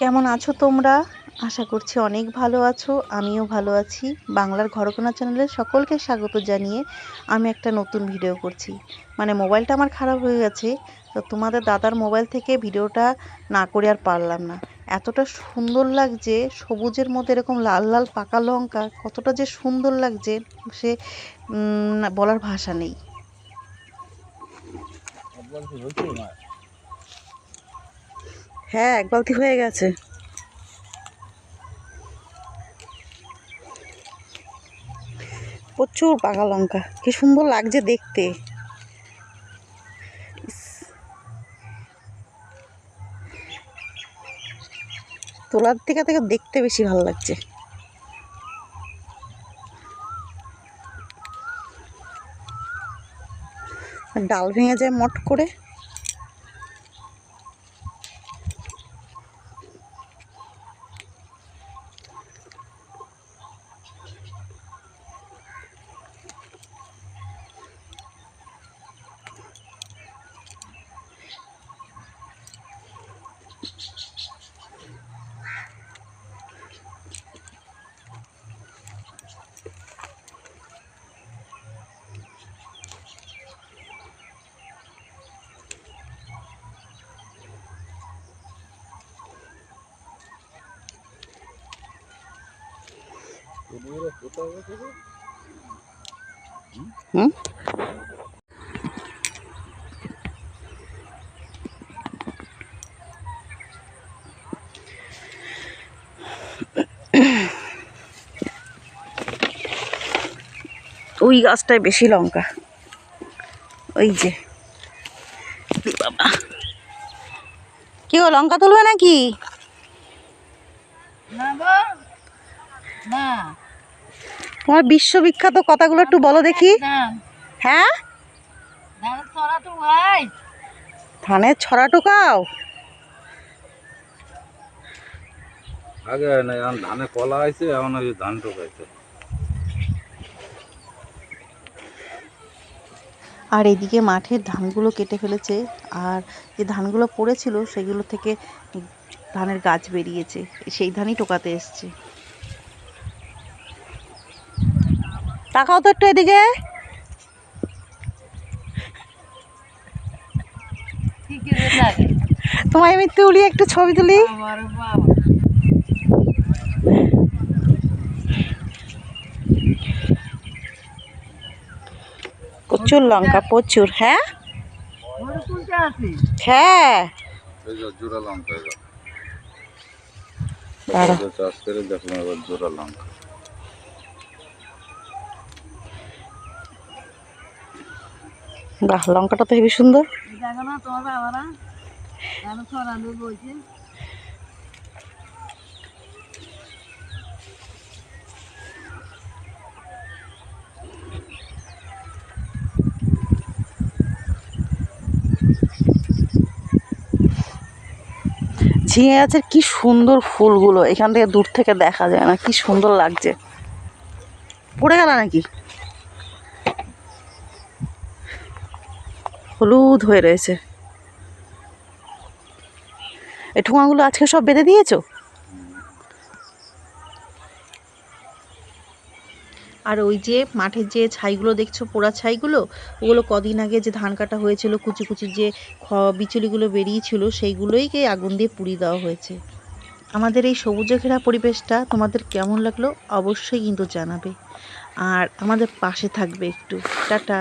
কেমন আছো তোমরা? আশা করছি অনেক ভালো আছো, আমিও ভালো আছি। বাংলার ঘরকোনা চ্যানেলে সকলকে স্বাগত জানিয়ে আমি একটা নতুন ভিডিও করছি। মানে মোবাইলটা আমার খারাপ হয়ে গেছে, তো তোমাদের দাদার মোবাইল থেকে ভিডিওটা না করে আর পারলাম না। এতটা সুন্দর লাগছে, সবুজের মধ্যে এরকম লাল লাল, পাকা লঙ্কা, কতটা যে সুন্দর লাগছে, সে বলার ভাষা নেই। হ্যাঁ এক বালতি হয়ে গেছে। প্রচুর পাকা লঙ্কা, কি সুন্দর লাগছে দেখতে। তোলার থেকে থেকে দেখতে বেশি ভালো লাগছে। ডাল ভেঙে যায় মট করে। Hmm? ওই গাছটায় বেশি লঙ্কা। ওই যে। বাবা। কি গো লঙ্কা তুলবে নাকি? না গো। না। তোমার বিশ্ববিখ্যাত কথাগুলো একটু বলো দেখি। হ্যাঁ? ধানের ছড়া টোকাও আগে এখন ধানে কলা আছে এখন ওই ধান টোকাইছে আর এদিকে মাঠের ধানগুলো কেটে ফেলেছে আর যে ধানগুলো পড়েছিল সেগুলো থেকে ধানের গাছ বেরিয়েছে। সেই ধানই টোকাতে এসছে। তাকাও তো একটু এদিকে। তোমায় আমি তুলি একটু ছবি তুলি। আমার বাবা। প্রচুর লঙ্কা প্রচুর হ্যাঁ? হ্যাঁ। বাহ লঙ্কাটা তো হেবি সুন্দর। দেখো না তোমার বাবারা ঝিঙে গাছের কি সুন্দর ফুলগুলো, এখান থেকে দূর থেকে দেখা যায় না, কি সুন্দর লাগছে। পড়ে গেল নাকি? হলুদ হয়ে রয়েছে। এই ঠোঙাগুলো আজকে সব বেঁধে দিয়েছ? আর ওই যে মাঠের যে ছাইগুলো দেখছ, পোড়া ছাইগুলো, ওগুলো কদিন আগে যে ধান কাটা হয়েছিল, কুচি কুচি যে খ বিচুলিগুলো বেরিয়েছিল, সেইগুলোইকে আগুন দিয়ে পুড়িয়ে দেওয়া হয়েছে। আমাদের এই সবুজে ঘেরা পরিবেশটা তোমাদের কেমন লাগল অবশ্যই কিন্তু জানাবে। আর আমাদের পাশে থাকবে একটু। টাটা।